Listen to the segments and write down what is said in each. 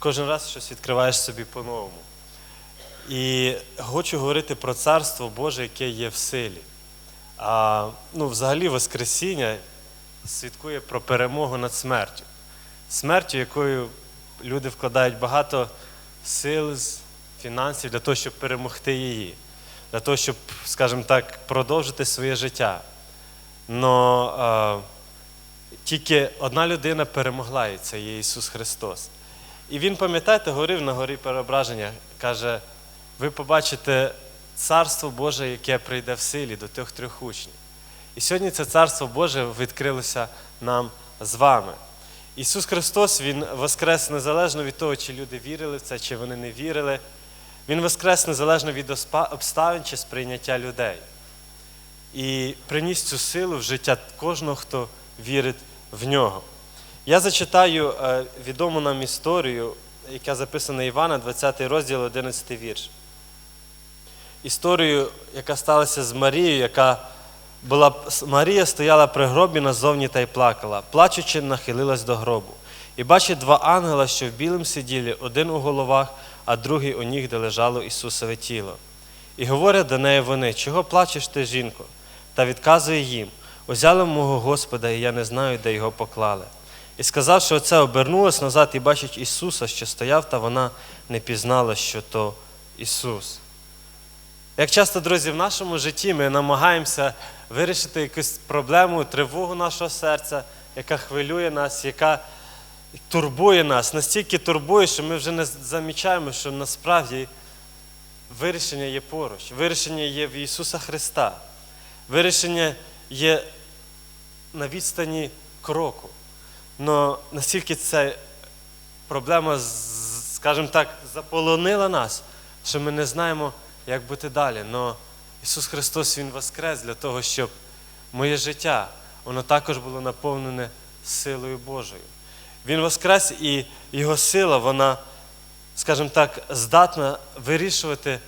кожен раз щось відкриваєш собі по-новому. І хочу говорити про Царство Боже, яке є в силі. А ну, взагалі Воскресіння свідкує про перемогу над смертю. Смертю, якою люди вкладають багато сил, фінансів для того, щоб перемогти її, для того, щоб, скажімо так, продовжити своє життя. Но е, тільки одна людина перемогла, і це є Ісус Христос. І Він, пам'ятаєте, говорив на горі переображення, каже, ви побачите Царство Боже, яке прийде в силі до тих трьох учнів. І сьогодні це Царство Боже відкрилося нам з вами. Ісус Христос, Він воскрес незалежно від того, чи люди вірили в це, чи вони не вірили. Він воскрес незалежно від обставин чи сприйняття людей. І приніс цю силу в життя кожного, хто вірить в нього. Я зачитаю е, відому нам історію, яка записана Івана, 20 розділ, 11 вірш. Історію, яка сталася з Марією, яка була Марія стояла при гробі назовні та й плакала, плачучи, нахилилась до гробу. І бачить два ангела, що в білим сиділи, один у головах, а другий у ніг, де лежало Ісусове тіло. І говорять до неї вони, чого плачеш ти, жінко? Та відказує їм: узяли мого Господа, і я не знаю, де його поклали. І сказавши оце, обернулась назад і бачить Ісуса, що стояв, та вона не пізнала, що то Ісус. Як часто, друзі, в нашому житті ми намагаємося вирішити якусь проблему, тривогу нашого серця, яка хвилює нас, яка турбує нас, настільки турбує, що ми вже не замічаємо, що насправді вирішення є поруч, вирішення є в Ісуса Христа, вирішення є на відстані кроку. Но настільки ця проблема, скажімо так, заполонила нас, що ми не знаємо, як бути далі. Но Ісус Христос Він воскрес для того, щоб моє життя воно також було наповнене силою Божою. Він воскрес і Його сила, вона, скажімо так, здатна вирішувати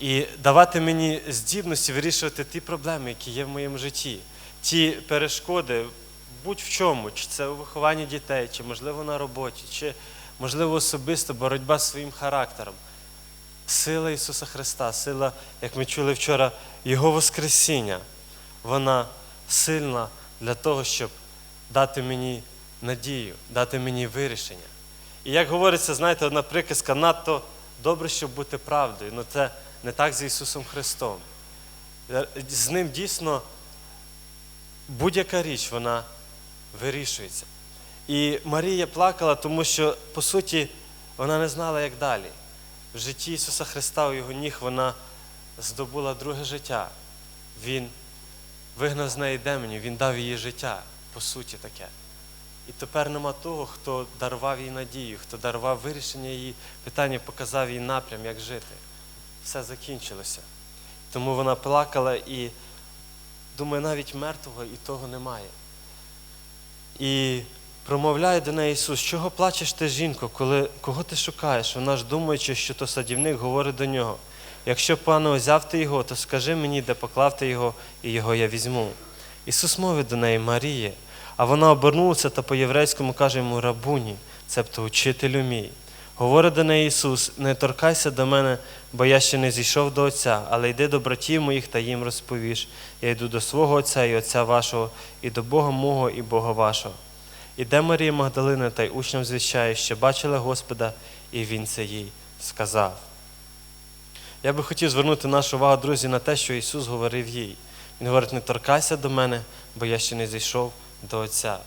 і давати мені здібності вирішувати ті проблеми, які є в моєму житті, ті перешкоди, будь в чому, чи це у вихованні дітей, чи можливо на роботі, чи можливо особисто боротьба з своїм характером. Сила Ісуса Христа, сила, як ми чули вчора, Його Воскресіння, вона сильна для того, щоб дати мені надію, дати мені вирішення. І як говориться, знаєте, одна приказка, надто добре, щоб бути правдою. Ну це не так з Ісусом Христом. З ним дійсно будь-яка річ вона вирішується. І Марія плакала, тому що, по суті, вона не знала, як далі. В житті Ісуса Христа у Його ніг вона здобула друге життя. Він вигнав з неї демонів, Він дав їй життя, по суті, таке. І тепер нема того, хто дарував їй надію, хто дарував вирішення її питання, показав їй напрям, як жити. Все закінчилося. Тому вона плакала і думає, навіть мертвого і того немає. І промовляє до неї Ісус, чого плачеш ти, жінко, коли, кого ти шукаєш? Вона ж думаючи, що то садівник говорить до нього. Якщо, пане, узяв ти його, то скажи мені, де поклав ти його, і його я візьму. Ісус мовить до неї, Маріє, а вона обернулася та по-єврейському каже йому рабуні, цебто учителю мій. Говорить до неї Ісус, не торкайся до мене, бо я ще не зійшов до Отця, але йди до братів моїх та їм розповіш. Я йду до свого Отця і Отця вашого, і до Бога мого і Бога вашого. Іде Марія Магдалина та й учням звіщає, що бачила Господа, і Він це їй сказав. Я би хотів звернути нашу увагу, друзі, на те, що Ісус говорив їй. Він говорить, не торкайся до мене, бо я ще не зійшов до Отця.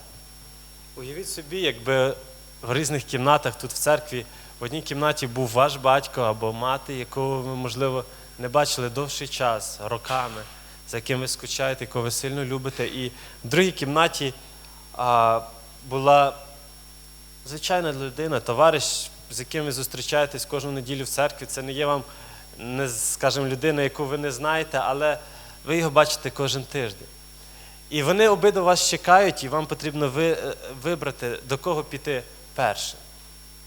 Уявіть собі, якби в різних кімнатах тут в церкві в одній кімнаті був ваш батько або мати, якого ви, можливо, не бачили довший час, роками, за яким ви скучаєте, якого ви сильно любите. І в другій кімнаті а, була звичайна людина, товариш, з яким ви зустрічаєтесь кожну неділю в церкві. Це не є вам, не, скажімо, людина, яку ви не знаєте, але ви його бачите кожен тиждень. І вони обидва вас чекають, і вам потрібно ви, е, вибрати, до кого піти перше.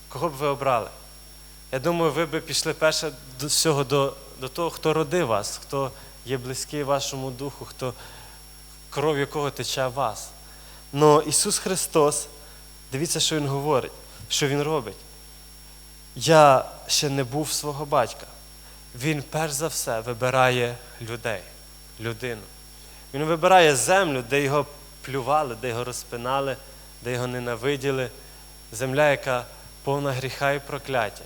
Кого б ви обрали? Я думаю, ви б пішли перше до всього до, до того, хто родив вас, хто є близький вашому духу, хто кров якого тече вас. Но Ісус Христос, дивіться, що Він говорить, що Він робить. я ще не був свого батька. Він перш за все вибирає людей, людину. Він вибирає землю, де його плювали, де його розпинали, де його ненавиділи. Земля, яка повна гріха і прокляття.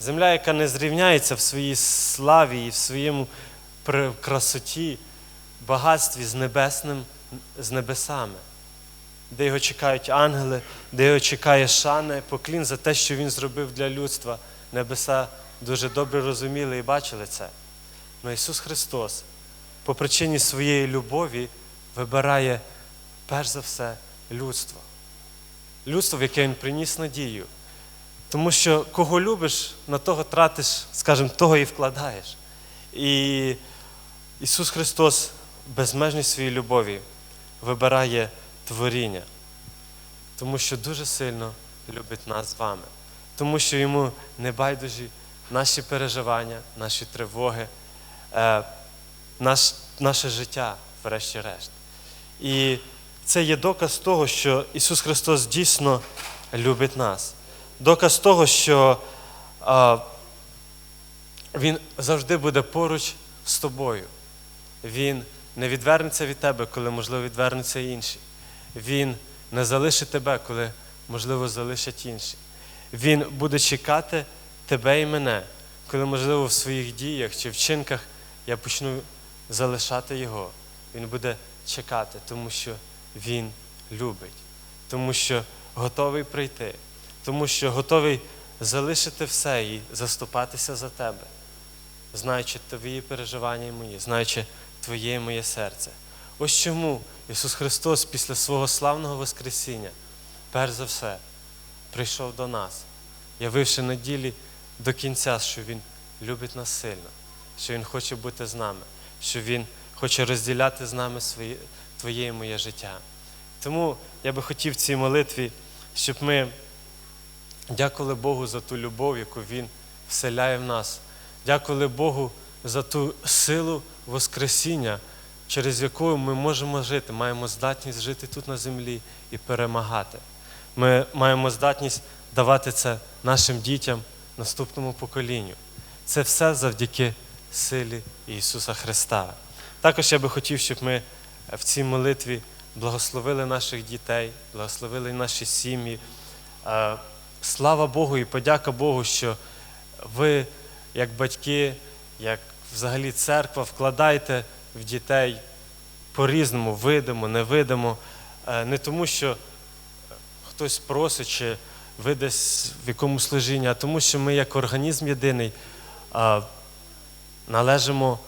Земля, яка не зрівняється в своїй славі і в своєму красоті, багатстві з небесним, з небесами, де його чекають ангели, де його чекає шани, поклін за те, що він зробив для людства. Небеса дуже добре розуміли і бачили це. Но Ісус Христос по причині своєї любові вибирає перш за все людство. Людство, в яке Він приніс надію. Тому що кого любиш, на того тратиш, скажімо, того і вкладаєш. І Ісус Христос безмежній своїй любові вибирає творіння, тому що дуже сильно любить нас з вами, тому що йому не байдужі наші переживання, наші тривоги, е, наш, наше життя, врешті-решт. І це є доказ того, що Ісус Христос дійсно любить нас. Доказ того, що а, Він завжди буде поруч з тобою. Він не відвернеться від тебе, коли, можливо, відвернуться інші. Він не залишить тебе, коли, можливо, залишать інші. Він буде чекати тебе і мене, коли, можливо, в своїх діях чи вчинках я почну залишати Його. Він буде чекати, тому що Він любить, тому що готовий прийти, тому що готовий залишити все і заступатися за тебе, знаючи твої переживання і мої, знаючи твоє і моє серце. Ось чому Ісус Христос після свого славного Воскресіння, перш за все, прийшов до нас, явивши на ділі до кінця, що Він любить нас сильно, що Він хоче бути з нами, що Він хоче розділяти з нами своє, Твоє і моє життя. Тому я би хотів в цій молитві, щоб ми дякували Богу за ту любов, яку Він вселяє в нас. Дякували Богу за ту силу Воскресіння, через яку ми можемо жити, маємо здатність жити тут на землі і перемагати. Ми маємо здатність давати це нашим дітям, наступному поколінню. Це все завдяки силі Ісуса Христа. Також я би хотів, щоб ми в цій молитві благословили наших дітей, благословили наші сім'ї. Слава Богу і подяка Богу, що ви, як батьки, як взагалі церква, вкладаєте в дітей по-різному, видимо, невидимо. Е, Не тому, що хтось просить, чи ви десь в якому служінні, а тому, що ми, як організм єдиний, належимо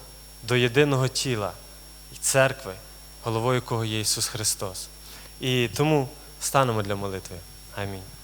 до єдиного тіла і церкви, головою якого є Ісус Христос. І тому станемо для молитви. Амінь.